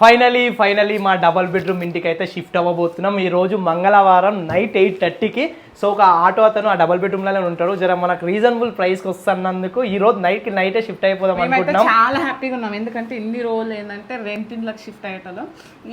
Finally finally మా double bedroom ఇంటికి అయితే షిఫ్ట్ అవ్వబోతున్నాం. ఈ రోజు మంగళవారం నైట్ ఎయిట్ థర్టీకి సో ఒక ఆటో అతను ఆ డబల్ బెడ్రూమ్లోనే ఉంటాడు. జర మనకు రీజనబుల్ ప్రైస్కి వస్తున్నందుకు ఈ రోజు నైట్కి నైటే షిఫ్ట్ అయిపోదాం అనుకుంటున్నాం. చాలా హ్యాపీగా ఉన్నాం. ఎందుకంటే ఇన్ని రోజులు ఏంటంటే రెంట్ ఇంట్లోకి షిఫ్ట్ అయ్యేటోళ్ళం.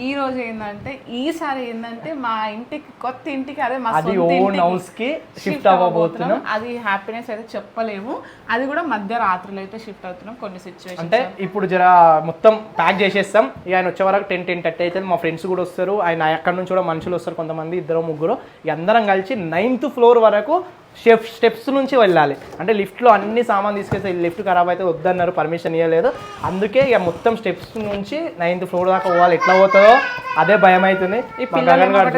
ఈ రోజు ఏంటంటే ఈసారి ఏంటంటే మా ఇంటికి కొత్త ఇంటికి అదే మా అది ఓన్ ఇంటికి హౌస్కి షిఫ్ట్ అవ్వబోతున్నాం. అవ్వబోతున్నాం. అది హ్యాపీనెస్ అయితే చెప్పలేము. అది కూడా మధ్య రాత్రులు అయితే షిఫ్ట్ అవుతున్నాం కొన్ని సిచ్యువేషన్ అంటే ఇప్పుడు జర మొత్తం ప్యాక్ చేసేస్తాం. ఇక ఆయన వచ్చే వరకు టెన్ టెన్ థర్టీ అయితే మా ఫ్రెండ్స్ కూడా వస్తారు. ఆయన అక్కడ నుంచి కూడా మనుషులు వస్తారు కొంతమంది ఇద్దరు ముగ్గురు. అందరం కలిసి నైన్త్ ఫ్లోర్ వరకు స్టెప్ స్టెప్స్ నుంచి వెళ్ళాలి. అంటే లిఫ్ట్లో అన్ని సామాన్ తీసుకెళ్తే లిఫ్ట్ ఖరాబ్ అయితే వద్దన్నారు. పర్మిషన్ ఇవ్వలేదు అందుకే ఇక మొత్తం స్టెప్స్ నుంచి నైన్త్ ఫ్లోర్ దాకా పోవాలి. ఎట్లా పోతుందో అదే భయం అవుతుంది ఈ గగన్ గారు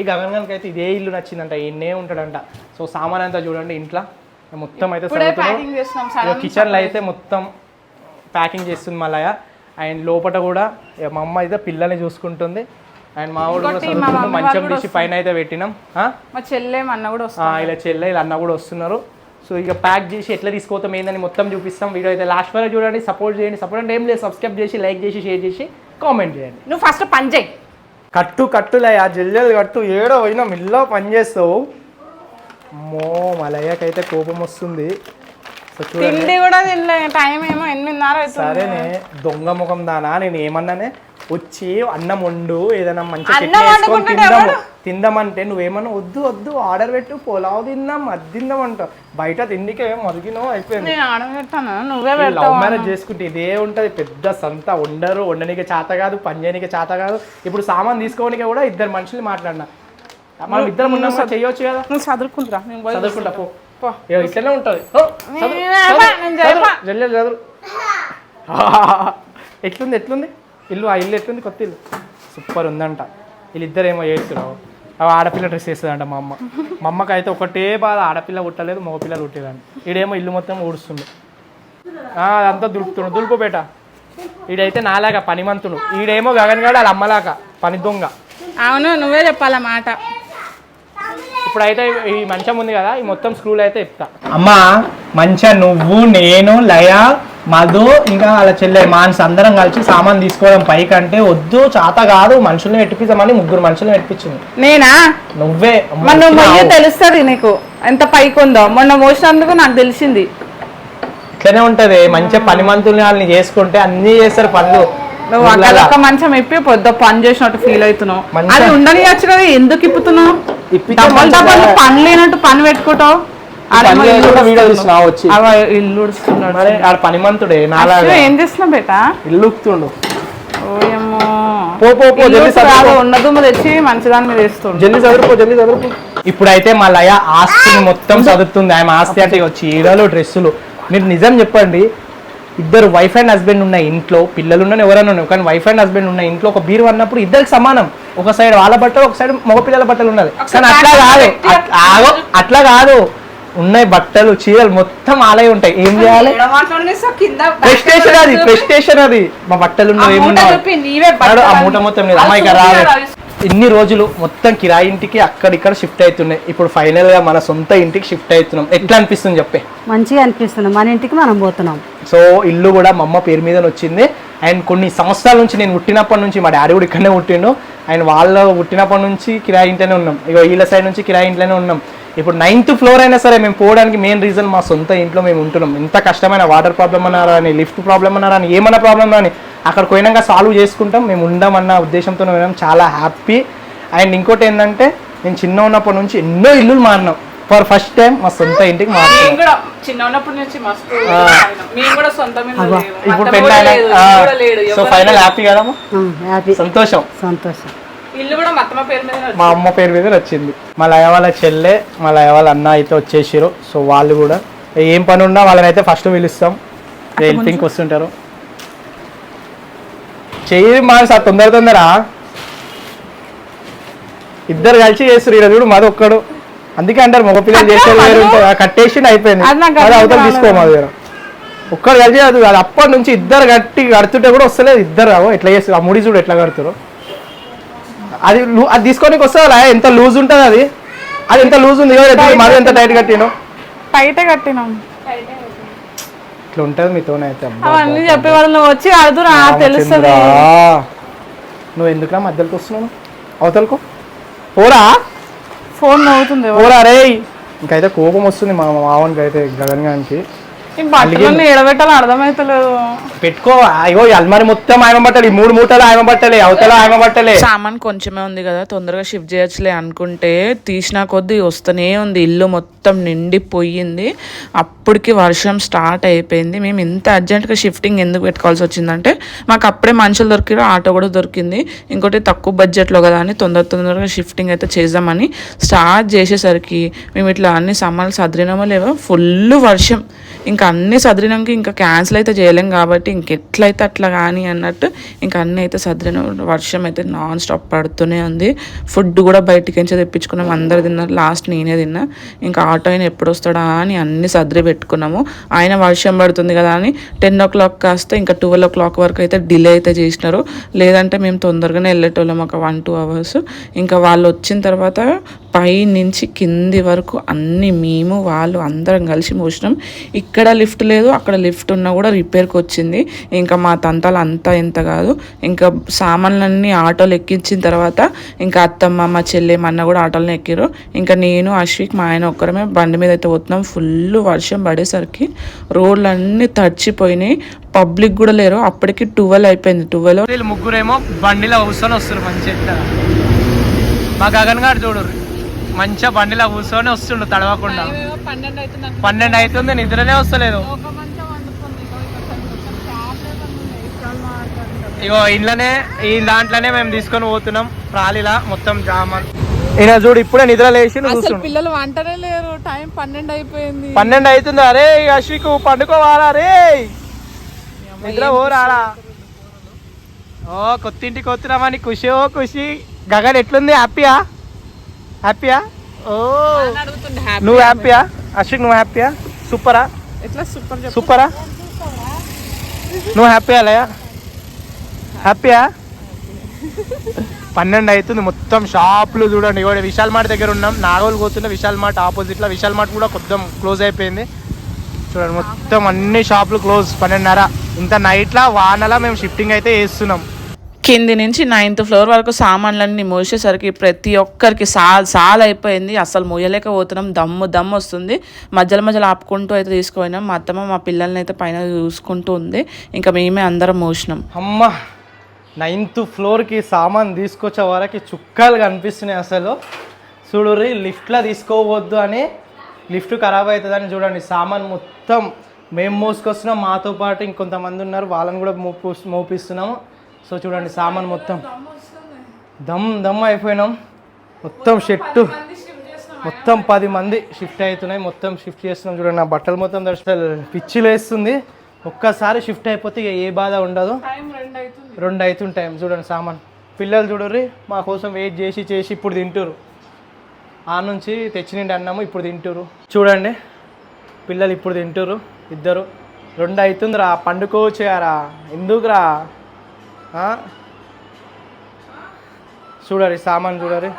ఈ గగన్ గారికి అయితే ఇదే ఇల్లు నచ్చిందంట. ఈయనే ఉంటాడంట. సో సామాన్ అంతా చూడండి ఇంట్లో. మొత్తం అయితే కిచెన్లో అయితే మొత్తం ప్యాకింగ్ చేస్తుంది మళ్ళా అండ్ లోపల కూడా ఇక మా అమ్మ అయితే పిల్లల్ని చూసుకుంటుంది. అండ్ మా వాడు కూడా మంచం తీసి పైన అయితే పెట్టినాం? మా చెల్లె అన్న కూడా ఇలా చెల్లె ఇలా అన్న కూడా వస్తున్నారు. సో ఇక ప్యాక్ చేసి ఎట్లా తీసుకోతాం ఏందని మొత్తం చూపిస్తాం. వీడియో అయితే లాస్ట్ వరకు చూడండి సపోర్ట్ చేయండి. సపోర్ట్ అంటే ఏం లేదు సబ్స్క్రైబ్ చేసి లైక్ చేసి షేర్ చేసి కామెంట్ చేయండి. నువ్వు ఫస్ట్ పని చేయి. కట్టు కట్టులే ఆ జల్లెలు కట్టు. ఏడో పోయినా మిల్లో పని చేస్తావు. మో మలయ్యకైతే కోపం వస్తుంది. తిండి కూడా తినలే టైం ఏమో ఎనిమిదిన్నర సరేనే దొంగ ముఖం దానా? నేను ఏమన్నానే వచ్చి అన్నం వండు ఏదైనా మంచి తిందాము? తిందామంటే నువ్వేమన్నా వద్దు వద్దు ఆర్డర్ పెట్టు పులావ్ తిందాం అది తిందాం అంట. బయట తిండికే మరిగినో అయిపోయింది. నువ్వే లవ్ మ్యారేజ్ చేసుకుంటే ఇదే ఉంటది పెద్ద సంత. వండరు వండనీకి చేత కాదు పని చేయనీకి చేత కాదు. ఇప్పుడు సామాన్ తీసుకోవడానికి కూడా ఇద్దరు మనుషులు మాట్లాడినా. మనం ఇద్దరం ఉన్నాం కదా, చెయ్యొచ్చు కదా. నువ్వు చదువుకుంటురా నేను పోయి చదువుకుంటా పో. ఇట్లనే ఉంటది. చదువు, ఎట్లుంది ఎట్లుంది? ఇల్లు ఆ ఇల్లు ఎట్లుంది? కొత్త ఇల్లు. సూపర్ ఉందంట. వీళ్ళిద్దరు ఏమో చేస్తున్నారు అవి ఆడపిల్ల డ్రెస్ వేస్తుందంట మా అమ్మ. మా అమ్మకి అయితే ఒకటే బాధ ఆడపిల్ల పుట్టలేదు మగపిల్లలు పుట్టేదాన్ని ఈడేమో ఇల్లు మొత్తం ఊడుస్తుంది అదంతా దులుపుతుండు. దులుపు బేట. ఈడైతే నాలాగా పనిమంతుడు. ఈడేమో గగన్ గాడు వాళ్ళ అమ్మలాగా పని దొంగ. అవును నువ్వే చెప్పాల మాట. ఇప్పుడైతే ఈ మంచం ఉంది కదా ఈ మొత్తం స్క్రూలు అయితే ఇస్తా అమ్మా మంచిగా నువ్వు నేను లయ మధు ఇంకా వాళ్ళ చెల్లె మాన్స్ అందరం కలిసి సామాన్ తీసుకోవడం పైకి అంటే వద్దు చాత కాదు మనుషుల్ని పెట్టిపిస్తామని ముగ్గురు మనుషుల్ని పెట్టించింది నేనా? నువ్వే. అమ్మ, మొన్న మొయ్యి. తెలుస్తుంది నీకు. ఎంత పైకి ఉందో. మొన్న మోసినందుకు నాకు తెలిసింది. ఇట్లనే ఉంటది. మంచిగా పని మంతుల్ని వాళ్ళని చేసుకుంటే అన్ని చేస్తారు పనులు. నువ్వు అక్కడ మంచం ఇప్పి పొద్దు పని చేసినట్టు ఫీల్ అవుతున్నావు. అది ఉండనియచ్చు కదా ఎందుకు ఇప్పుతున్నావు? పని లేనట్టు పని పెట్టుకుంటావు? ఇల్లు ఉడుస్తున్నాడు. ఏం చేస్తున్నావు బేట? ఇల్లు తెచ్చి మంచిదాని మీద చదువుకో జల్దీ చదువుకో ఇప్పుడైతే మా లయ ఆస్తిని మొత్తం చదువుతుంది ఆమె ఆస్తి అంటే వచ్చి చీరలు డ్రెస్సులు. మీరు నిజం చెప్పండి ఇద్దరు వైఫ్ అండ్ హస్బెండ్ ఉన్న ఇంట్లో పిల్లలు ఉన్న ఎవరైనా ఉన్నారు కానీ వైఫ్ అండ్ హస్బెండ్ ఉన్న ఇంట్లో ఒక బీరు అన్నప్పుడు ఇద్దరికి సమానం. ఒక సైడ్ వాళ్ళ బట్టలు ఒక సైడ్ మగ పిల్లల బట్టలు ఉన్నది. కానీ అట్లా కాదు. అట్లా కాదు. ఉన్నాయి బట్టలు చీరలు మొత్తం ఆలయ ఉంటాయి. ఏం చేయాలి? ప్రెస్టేషన్ అది ప్రెస్టేషన్ అది. మా బట్టలు ఏమున్నాయి? బట్టలు ఆ మూట మొత్తం లేదు. అమ్మాయి కదా. ఇన్ని రోజులు మొత్తం కిరాయి ఇంటికి అక్కడిక్కడ షిఫ్ట్ అవుతున్నాయి. ఇప్పుడు ఫైనల్గా మన సొంత ఇంటికి షిఫ్ట్ అవుతున్నాం. ఎట్లా అనిపిస్తుంది చెప్పే? మంచిగా అనిపిస్తుంది. మన ఇంటికి మనం పోతున్నాం. సో ఇల్లు కూడా మా అమ్మ పేరు మీద వచ్చింది. అండ్ కొన్ని సంవత్సరాల నుంచి నేను పుట్టినప్పటి నుంచి మా డాడీ కూడా ఇక్కడనే పుట్టిండు. అండ్ వాళ్ళ పుట్టినప్పటి నుంచి కిరాయి ఇంట్లోనే ఉన్నాం. ఇక వీళ్ళ సైడ్ నుంచి కిరాయి ఇంట్లోనే ఉన్నాం. ఇప్పుడు నైన్త్ ఫ్లోర్ అయినా సరే మేము పోవడానికి మెయిన్ రీజన్ మా సొంత ఇంట్లో మేము ఉంటున్నాం. ఎంత కష్టమైన వాటర్ ప్రాబ్లం అన్నారా అని లిఫ్ట్ ప్రాబ్లం అన్నారా అని ఏమన్నా ప్రాబ్లం అని అక్కడికి పోయినాక సాల్వ్ చేసుకుంటాం మేము ఉందామన్న ఉద్దేశంతో పోయినాం. చాలా హ్యాపీ అండ్ ఇంకోటి ఏంటంటే నేను చిన్న ఉన్నప్పటి నుంచి ఎన్నో ఇల్లులు మారినాం. ఫర్ ఫస్ట్ టైం మా సొంత ఇంటికి లేవు. ఇప్పుడు పెళ్ళి సో ఫైనల్. హ్యాపీ కదమ్మా? హ్యాపీ సంతోషం. సంతోషం. ఇల్లు కూడా మా అత్తమ్మ పేరు మీద మా అమ్మ పేరు మీద వచ్చింది. మా లయ వాళ్ళ చెల్లె మా లయ వాళ్ళ అన్న అయితే వచ్చేసారు సో వాళ్ళు కూడా ఏం పని ఉన్నా వాళ్ళని అయితే ఫస్ట్ పిలుస్తాం హెల్పింగ్కి వస్తుంటారు. చెయ్యి మా సార్ తొందర తొందర. ఇద్దరు కలిసి చేస్తారు ఇక్కడ చూడు మాది ఒక్కడు. అందుకే అంటారు మగపిల్లలు చేసేది వేరు కట్టేసి అయిపోయింది. అది అవతల. తీసుకో మా దగ్గర ఒక్కడు కలిసి అది అప్పటి నుంచి ఇద్దరు గట్టి కడుతుంటే కూడా వస్తలేదు. ఇద్దరు రావు ఎట్లా చేస్తారు? ఆ ముడి చూడు ఎట్లా కడుతారు అది అది తీసుకోనికి వస్తుందా? ఎంత లూజ్ ఉంటుంది అది? అది ఎంత లూజ్ ఉంది? మరి ఎంత టైట్ కట్టిను టైటే కట్టినాం. ఇట్లా ఉంటుంది మీతోనైతే. అవన్నీ చెప్పేవాళ్ళు నువ్వు వచ్చి అడుగురా తెలుస్తుంది. నువ్వు ఎందుకురా మధ్యలోకి వస్తున్నావు? అవతలకు? పోరా. ఫోన్ నవ్వుతుంది పోరా రే ఇంకైతే కోపం వస్తుంది మా మావనికి అయితే గగన్ గానికి. ఈ బట్టలన్నీ ఎడబెట్టాలో అర్థమైతలేదు. పెట్టుకో అయ్యో అల్మారి మొత్తం ఆయన బట్టలు ఈ మూడు మూటలు ఆయన అవతల ఆయన సామాన్ కొంచెమే ఉంది కదా తొందరగా షిఫ్ట్ చేయొచ్చులే అనుకుంటే తీసిన కొద్దీ వస్తూనే ఉంది. ఇల్లు మొత్తం నిండిపోయింది. అప్పటికి వర్షం స్టార్ట్ అయిపోయింది. మేము ఇంత అర్జెంట్గా షిఫ్టింగ్ ఎందుకు పెట్టుకోవాల్సి వచ్చిందంటే మాకు అప్పుడే మనుషులు దొరికిరు ఆటో కూడా దొరికింది. ఇంకోటి తక్కువ బడ్జెట్లో కదా అని తొందర తొందరగా షిఫ్టింగ్ అయితే చేద్దామని స్టార్ట్ చేసేసరికి మేము ఇట్లా అన్ని సామాన్లు సదిరినామో లేవో. ఫుల్ వర్షం. ఇంకా అన్నీ సదిరినాక ఇంకా క్యాన్సిల్ అయితే చేయలేం కాబట్టి ఇంకెట్లయితే అట్లా కానీ అన్నట్టు ఇంకా అన్నీ అయితే సదిరిన వర్షం అయితే నాన్ స్టాప్ పడుతూనే ఉంది. ఫుడ్ కూడా బయటికి నుంచి తెప్పించుకున్నాం. అందరు తిన్నారు లాస్ట్ నేనే తిన్నా. ఇంకా ఆటో ఆయన ఎప్పుడు వస్తాడా అని అన్ని సదిరి పెట్టుకున్నాము. ఆయన వర్షం పడుతుంది కదా అని టెన్ ఓ క్లాక్ కాస్తే ఇంకా ట్వెల్వ్ ఓ క్లాక్ వరకు అయితే డిలే అయితే చేసినారు. లేదంటే మేము తొందరగానే వెళ్ళేటోళ్ళం ఒక వన్ టూ అవర్స్ ఇంకా వాళ్ళు వచ్చిన తర్వాత పై నుంచి కింది వరకు అన్ని మేము వాళ్ళు అందరం కలిసి మోసినాం ఇక్కడ లిఫ్ట్ లేదు అక్కడ లిఫ్ట్ ఉన్నా కూడా రిపేర్కి వచ్చింది. ఇంకా మా తంతాలు అంతా ఎంత కాదు. ఇంకా సామాన్లన్నీ ఆటోలు ఎక్కించిన తర్వాత ఇంకా అత్తమ్మ మా చెల్లె మా అన్న కూడా ఆటోలను ఎక్కిరు ఇంకా నేను అశ్విక్ మా ఆయన ఒక్కరమే బండి మీద అయితే పోతున్నాం. ఫుల్ వర్షం పడేసరికి రోడ్లన్నీ తడిచిపోయినాయి. పబ్లిక్ కూడా లేరు. అప్పటికి ట్వెల్వ్ అయిపోయింది. ట్వెల్వ్ వీళ్ళు ముగ్గురేమో బండిలో కూర్చొని వస్తారు మంచిగా మా గగన్ గారు చూడు మంచిగా బండిలో కూర్చొని వస్తుండు తడవకుండా. పన్నెండు అవుతుంది నిద్రనే వస్తలేదు. ఇగో ఇంట్లోనే ఈ దాంట్లోనే మేము తీసుకొని పోతున్నాం ట్రాలీలా మొత్తం జామాన్ ఈయన చూడు ఇప్పుడే నిద్ర లేచి పిల్లలు వంటనే లేరు టైం పన్నెండు అయిపోయింది. పన్నెండు అవుతుంది? అరే అశ్విక్ పండుకోవాలా రే? నిద్ర పోరాడా ఓ కొత్త ఇంటికి వస్తున్నామని ఖుషి ఓ ఖుషి. గగన్ ఎట్లుంది? హ్యాపీయా? హ్యాపీయా ఓ. నువ్వు హ్యాపీయా అశ్విక్ నువ్వు హ్యాపీయా సూపరా? ఎట్లా సూపర్ సూపరా? నువ్వు హ్యాపీయా లయ? హ్యాపీయా పన్నెండు అవుతుంది మొత్తం షాపులు చూడండి. ఇవాడు విశాల్ మార్ట్ దగ్గర ఉన్నాం. నాగోలు పోతున్న విశాల్ మార్ట్ ఆపోజిట్లో విశాల్ మార్ట్ కూడా కొద్దిగా క్లోజ్ అయిపోయింది. చూడండి మొత్తం అన్ని షాపులు క్లోజ్ పన్నెండున్నర. ఇంత నైట్లా వానలా మేము షిఫ్టింగ్ అయితే వేస్తున్నాం కింది నుంచి నైన్త్ ఫ్లోర్ వరకు సామాన్లన్నీ మోసేసరికి ప్రతి ఒక్కరికి సాల్ సాల్ అయిపోయింది. అసలు మోయలేకపోతున్నాం. దమ్ము దమ్ము వస్తుంది. మధ్యలో మధ్యలో ఆపుకుంటూ అయితే తీసుకుపోయినాం. మా అత్తమ్మ మా పిల్లల్ని అయితే పైన చూసుకుంటూ ఉంది. ఇంకా మేమే అందరం మోసినాం. అమ్మ నైన్త్ ఫ్లోర్కి సామాన్ తీసుకొచ్చే వరకు చుక్కలు కనిపిస్తున్నాయి అసలు. చూడుర్రి లిఫ్ట్లో తీసుకోవద్దు అని లిఫ్ట్ ఖరాబ్ అవుతుందని చూడండి. సామాన్ మొత్తం మేము మోసుకొస్తున్నాం. మాతో పాటు ఇంకొంతమంది ఉన్నారు. వాళ్ళని కూడా మోపు మోపిస్తున్నాము. సో చూడండి సామాన్ మొత్తం. దమ్ దమ్ అయిపోయినాం. మొత్తం షెట్టు మొత్తం పది మంది షిఫ్ట్ అవుతున్నాయి. మొత్తం షిఫ్ట్ చేస్తున్నాం. చూడండి నా బట్టలు మొత్తం అసలు పిచ్చి లేస్తుంది ఒక్కసారి షిఫ్ట్ అయిపోతే ఇక ఏ బాధ ఉండదు. రెండు అవుతుంటాయి. చూడండి సామాన్. పిల్లలు చూడరు మా కోసం వెయిట్ చేసి చేసి ఇప్పుడు తింటురు ఆ నుంచి తెచ్చినండి అన్నాము ఇప్పుడు తింటురు చూడండి పిల్లలు ఇప్పుడు తింటురు ఇద్దరు. రెండు అవుతుందిరా పండుకోవచ్చుగారా? ఎందుకురా? చూడరి సామాన్ చూడరి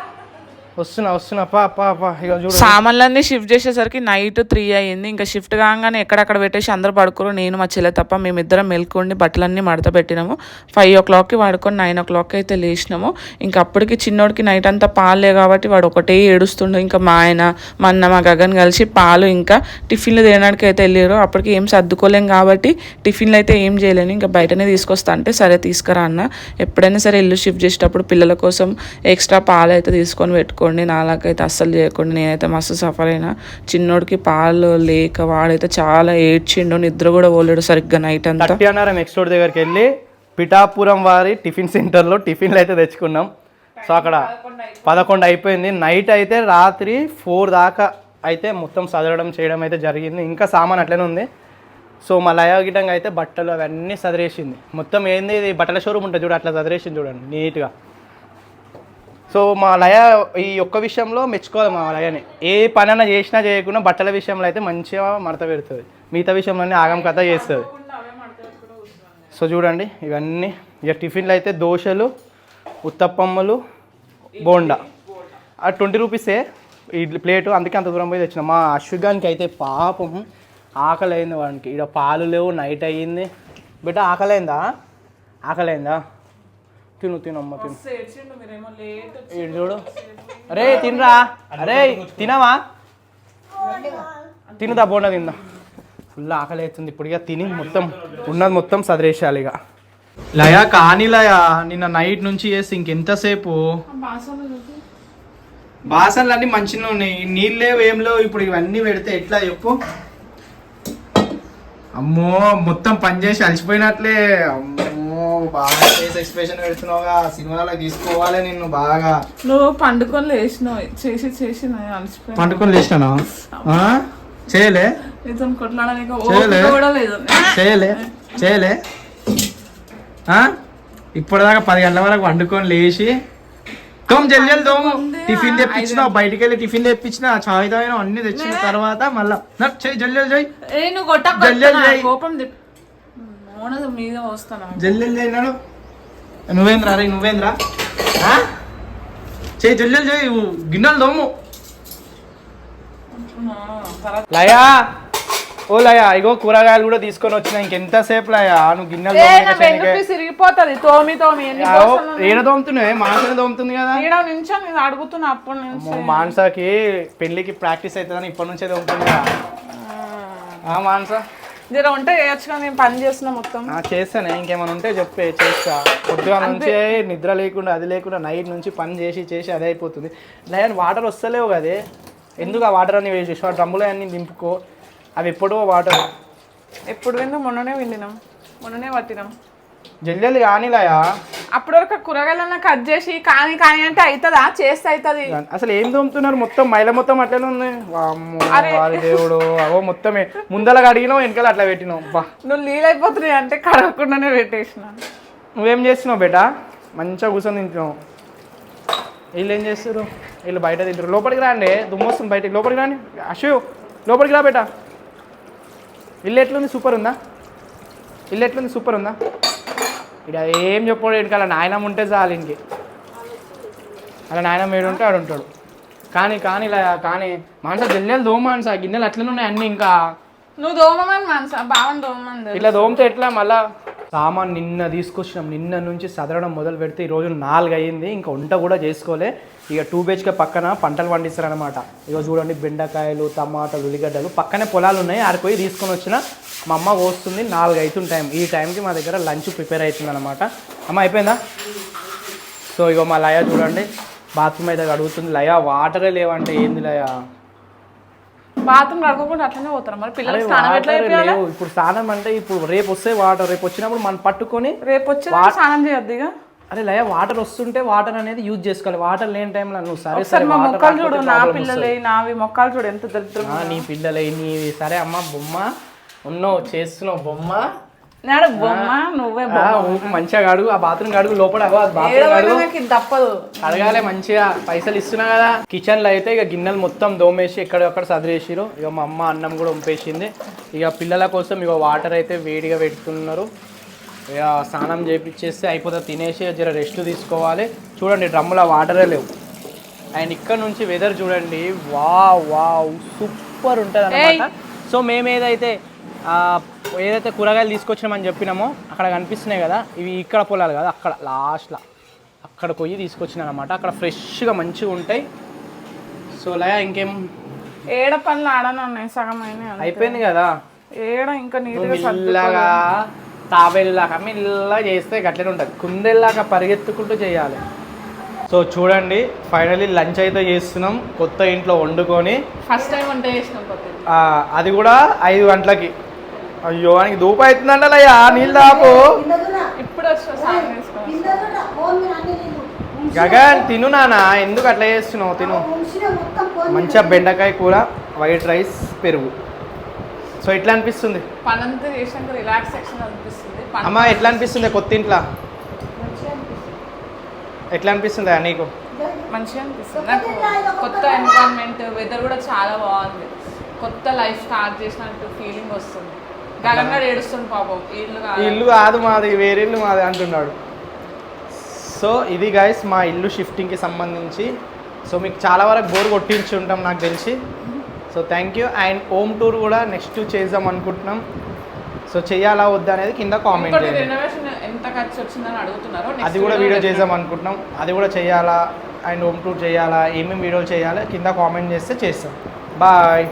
వస్తున్నా వస్తున్నా పా పా పా. ఇక చూడు. సామాన్లన్నీ షిఫ్ట్ చేసేసరికి నైట్ త్రీ అయ్యింది. ఇంకా షిఫ్ట్ కాగానే ఎక్కడక్కడ పెట్టేసి అందరు పడుకోరు నేను మా చెల్లె తప్ప మేమిద్దరం మెల్కొండి బట్టలన్నీ మడత పెట్టినాము. ఫైవ్ ఓ క్లాక్కి వాడుకొని నైన్ ఓ క్లాక్కి అయితే లేచినాము. ఇంకా అప్పటికి చిన్నోడికి నైట్ అంతా పాలే కాబట్టి వాడు ఒకటే ఏడుస్తుండు. ఇంకా మా ఆయన మా అన్న మా గగన్ కలిసి పాలు ఇంకా టిఫిన్లు తినడానికి అయితే వెళ్ళారు అప్పటికి ఏం సర్దుకోలేం కాబట్టి టిఫిన్లు అయితే ఏం చేయలేను. ఇంకా బయటనే తీసుకొస్తా అంటే సరే తీసుకురా అన్న. ఎప్పుడైనా సరే ఇల్లు షిఫ్ట్ చేసేటప్పుడు పిల్లల కోసం ఎక్స్ట్రా పాలు అయితే తీసుకొని పెట్టుకోండి నాలాగైతే అస్సలు చేయకండి. నేనైతే మస్తు సఫర్ అయినా. చిన్నోడికి పాలు లేక వాడైతే చాలా ఏడ్చిండు నిద్ర కూడా పోలేడు సరిగ్గా నైట్ అంతా. థర్టీ అన్నారు నెక్స్ట్ రోడ్ దగ్గరికి వెళ్ళి పిఠాపురం వారి టిఫిన్ సెంటర్లో టిఫిన్లు అయితే తెచ్చుకున్నాం. సో అక్కడ పదకొండు అయిపోయింది. నైట్ అయితే రాత్రి ఫోర్ దాకా అయితే మొత్తం సదరడం చేయడం అయితే జరిగింది. ఇంకా సామాన్ అట్లనే ఉంది. సో మా లయోగిటంగా అయితే బట్టలు అవన్నీ సదిరేసింది. మొత్తం ఏంది ఇది బట్టల షోరూమ్ ఉంటుంది చూడు అట్లా సదిరేసింది చూడండి నీట్గా సో మా లయ ఈ ఒక్క విషయంలో మెచ్చుకోవాలి మా లయని. ఏ పనైనా చేసినా చేయకుండా బట్టల విషయంలో అయితే మంచిగా మడత పెడుతుంది. మిగతా విషయంలోనే ఆగం కథ చేస్తుంది. సో చూడండి ఇవన్నీ. ఇక టిఫిన్లు అయితే దోశలు ఉత్తప్పమ్మలు బోండా. ఆ ట్వంటీ రూపీసే ఈ ప్లేటు. అందుకే అంత దూరం పోయి తెచ్చిన. మా అశ్విగానికి అయితే పాపం ఆకలి అయింది వానికి. ఇక్కడ పాలు లేవు నైట్ అయ్యింది. బిడ్డ ఆకలి అయిందా ఆకలి అయిందా తిను తినమ్మ తిను. ఈడు చూడు. అరే తినరా? అరే తినవా? తినుదా బోండా తిందా? ఫుల్ ఆకలి అవుతుంది ఇప్పుడు ఇక తిని మొత్తం ఉన్నది మొత్తం సదిరేసాలి ఇక. లయా కానీ లయా నిన్న నైట్ నుంచి చేసి ఇంకెంతసేపు? బాసనలు అన్ని మంచిగా ఉన్నాయి. నీళ్ళు లేవు ఏం లేవు ఇప్పుడు ఇవన్నీ పెడితే ఎట్లా చెప్పు? అమ్మో మొత్తం పని చేసి అలసిపోయినట్లే. అమ్మో. బాగా చేసి ఎక్స్ప్రెషన్ పెడుతున్నావుగా సినిమాలో తీసుకోవాలి నిన్ను బాగా. నువ్వు పండుకొని లేచినావు. చేసి చేసి పండుకొని లేచినానా? ఆ? చేయలే? నీతో కొట్లాడడానికి చేయలే. కూడా లేదు. చేయలే? చేయలే? ఆ? ఇప్పటిదాకా పది గంటల వరకు వండుకొని లేచి తోము జల్లి జల్లి తోము టిఫిన్ తెప్పించిన బయటికి వెళ్ళి టిఫిన్ తెప్పించిన చాయ్ తాగిన అన్ని తెచ్చిన తర్వాత మళ్ళా చెయ్యి జల్లి జల్లి చెయ్యి ఏ నువ్వు కొట్టక జల్లి జల్లి చేయి. కోపం మోనది మీద వస్తాను జల్లి జల్లి నువ్వేంద్రా రే నువ్వేంద్రా? ఆ? చెయ్యి జల్లి చెయ్యి గిన్నెలు తోము. లయా? ఓ లయా ఇగో కూరగాయలు కూడా తీసుకొని వచ్చిన ఇంకెంతసేపు లయా? నువ్వు గిన్నెలు. సిరిగిపోతుంది. తోమి తోమి ఏడ తోముతున్నావే? మాసనే తోముతుంది కదా. ఈడ నుంచి నేను అడుగుతున్నా అప్పటి నుంచి. మాన్సాకి పెళ్ళికి ప్రాక్టీస్ అవుతుందని ఇప్పటి నుంచే తోముతుంది కదా. ఆ మాన్సా? జర ఉంటే కానీ నేను పని చేస్తున్నా మొత్తం. ఆ, చేస్తానే ఇంకేమైనా ఉంటే చెప్పే చేస్తా. పొద్దుగా నుంచే నిద్ర లేకుండా అది లేకుండా నైట్ నుంచి పని చేసి చేసి అదే అయిపోతుంది. లయన్ వాటర్ వస్తలేవు కదే ఎందుకు ఆ వాటర్ అన్ని వేస్ట్ చేసి ఆ డ్రమ్ములో అన్ని నింపుకో. అవి ఎప్పుడో వాటర్. ఎప్పుడు విన్నా మొన్ననే విండినాం. మొన్ననే పట్టినాం. జల్లి కానీ లయా అప్పటి వరకు కూరగాయలన్నా కట్ చేసి కానీ కానీ అంటే అవుతుందా చేస్తే అవుతుంది అసలు ఏం తోముతున్నారు మొత్తం మైల మొత్తం అట్లనే ఉంది. వారి దేవుడు. అవో మొత్తమే. ముందల అడిగినావు వెనకాల అట్లా పెట్టినావు. బా. నువ్వు నీళ్ళు అయిపోతున్నాయి అంటే కడగకుండానే పెట్టేసిన. నువ్వేం చేస్తున్నావు బేటా? మంచిగా కూర్చొని తింటున్నావు. వీళ్ళు ఏం చేస్తారు వీళ్ళు బయట తింటారు లోపలికి రాండి. దుమ్ము వస్తుంది బయటికి. లోపలికి రాండి. అశు లోపలికి రా బేటా. ఇల్లు ఎట్లుంది? సూపర్ ఉందా? ఇల్లు ఎట్లుంది? సూపర్ ఉందా? ఇక్కడ ఏం చెప్పాడు వెనకాల నాయనమ్మ ఉంటే చాలు ఇంకే అలా నాయనమ్మ ఉంటే ఆడు ఉంటాడు. కానీ కానీ ఇలా కానీ మానస గిన్నెలు దోమ మానస గిన్నెలు అట్లనే ఉన్నాయి అన్నీ ఇంకా. నువ్వు దోమమని మనసా బావని తెలుసు. ఇట్లా దోమతే ఎట్లా మళ్ళా? సామాన్ నిన్న తీసుకొచ్చినాం. నిన్న నుంచి సదరడం మొదలు పెడితే ఈరోజు నాలుగు అయ్యింది. ఇంకా వంట కూడా చేసుకోలే. ఇక టూ బేచ్కే పక్కన పంటలు పండిస్తారనమాట ఇక చూడండి బెండకాయలు టమాటాలు ఉల్లిగడ్డలు. పక్కనే పొలాలు ఉన్నాయి. ఆడికి పోయి తీసుకొని వచ్చిన మా అమ్మ వస్తుంది నాలుగు అవుతుంది టైం. ఈ టైంకి మా దగ్గర లంచ్ ప్రిపేర్ అవుతుంది అనమాట అమ్మ అయిపోయిందా? సో ఇగో మా లయ చూడండి. బాత్రూమ్ అయితే అడుగుతుంది లయ వాటరే లేవంటే ఏంది లయ? బాత్రూమ్ కడుకోకుండా అట్లనే పోతారు. మరి అరే పిల్లలకి స్నానం ఎట్లా లేవు. ఇప్పుడు స్నానం అంటే ఇప్పుడు రేపు వస్తే వాటర్ రేపు వచ్చినప్పుడు మనం పట్టుకొని రేపు వచ్చి స్నానం చేయొద్దు ఇక. అరే లయ వాటర్ వస్తుంటే వాటర్ అనేది యూజ్ చేసుకోవాలి. వాటర్ లేని టైంలో నువ్వు సరే సరే మా మొక్కలు చూడు నా పిల్లలే నావి మొక్కలు చూడు ఎంత దరిద్రం నీ పిల్లలే నీ సరే అమ్మ బొమ్మ ఉన్నావు చేస్తున్నావు బొమ్మ. నాడు బొమ్మ నువ్వే మంచిగా అడుగు ఆ బాత్రూమ్ అడుగు లోపల తప్పదు. అడగాలి మంచిగా. పైసలు ఇస్తున్నా కదా. కిచెన్లో అయితే ఇక గిన్నెలు మొత్తం దోమేసి ఎక్కడెక్కడ సదిరేసిరు ఇక మా అమ్మ అన్నం కూడా ఉంపేసింది ఇక పిల్లల కోసం ఇక వాటర్ అయితే వేడిగా పెడుతున్నారు. ఇక స్నానం చేపించేస్తే అయిపోతుంది తినేసి జర రెస్ట్ తీసుకోవాలి. చూడండి డ్రమ్ములో వాటరే లేవు. అండ్ ఇక్కడ నుంచి వెదర్ చూడండి. వా వావ్. సూపర్ ఉంటుంది అనమాట సో మేము ఏదైతే ఏదైతే కూరగాయలు తీసుకొచ్చినామని చెప్పినామో అక్కడ కనిపిస్తున్నాయి కదా ఇవి ఇక్కడ పొలాలు కదా అక్కడ లాస్ట్లో. అక్కడ పోయి తీసుకొచ్చినా అనమాట అక్కడ ఫ్రెష్గా మంచిగా ఉంటాయి. సో లయ ఇంకేం? ఏడ పనులు ఆడనే ఉన్నాయి సగం అయినాయి అంతే. అయిపోయింది కదా? ఏడ ఇంకా మెల్లగా తాబేలులాగా మెల్లగా చేస్తే గట్లనే ఉంటుంది. కుందేలాగా పరిగెత్తుకుంటూ చేయాలి. సో చూడండి ఫైనలీ లంచ్ అయితే చేస్తున్నాం. కొత్త ఇంట్లో వండుకొని. ఫస్ట్ టైం వంట చేసినాం ఆ, అది కూడా ఐదు గంటలకి. అయ్యో ఆయనకి దూప నీళ్ళు ఇప్పుడు వచ్చిన స్నానం చేసుకోవాలి గగన్ తిను నాన్న ఎందుకు అట్లా చేస్తున్నావు? తిను. మంచిగా బెండకాయ కూర వైట్ రైస్ పెరుగు. సో ఎట్లా అనిపిస్తుంది? అమ్మ ఎట్లా అనిపిస్తుంది కొత్త ఇంట్లో ఎట్లా అనిపిస్తుందా నీకు? మంచిగా అనిపిస్తుంది. నాకు కొత్త ఎన్విరాన్మెంట్ వెదర్ కూడా చాలా బాగుంది. కొత్త లైఫ్ స్టార్ట్ చేసినట్టు ఫీలింగ్ వస్తుంది. గగంగా ఏడుస్తుంది పాపం. ఇల్లు ఈ కాదు ఇల్లు కాదు మాది వేరే ఇల్లు మాది అంటున్నాడు. సో ఇది గైస్ మా ఇల్లు షిఫ్టింగ్కి సంబంధించి. సో మీకు చాలా వరకు బోర్ కొట్టించి ఉంటాం నాకు తెలిసి. So thank you and home tour కూడా నెక్స్ట్ చేద్దాం అనుకుంటున్నాం. సో చేయాలా వద్దా అనేది కింద కామెంట్ ఎంత ఖర్చు వచ్చిందని అడుగుతున్నారు అది కూడా వీడియో చేద్దాం అనుకుంటున్నాం. అది కూడా చేయాలా? అండ్ హోమ్ టూర్ చేయాలా? ఏమేమి వీడియోలు చేయాలా? కింద కామెంట్ చేస్తే చేస్తాం. బాయ్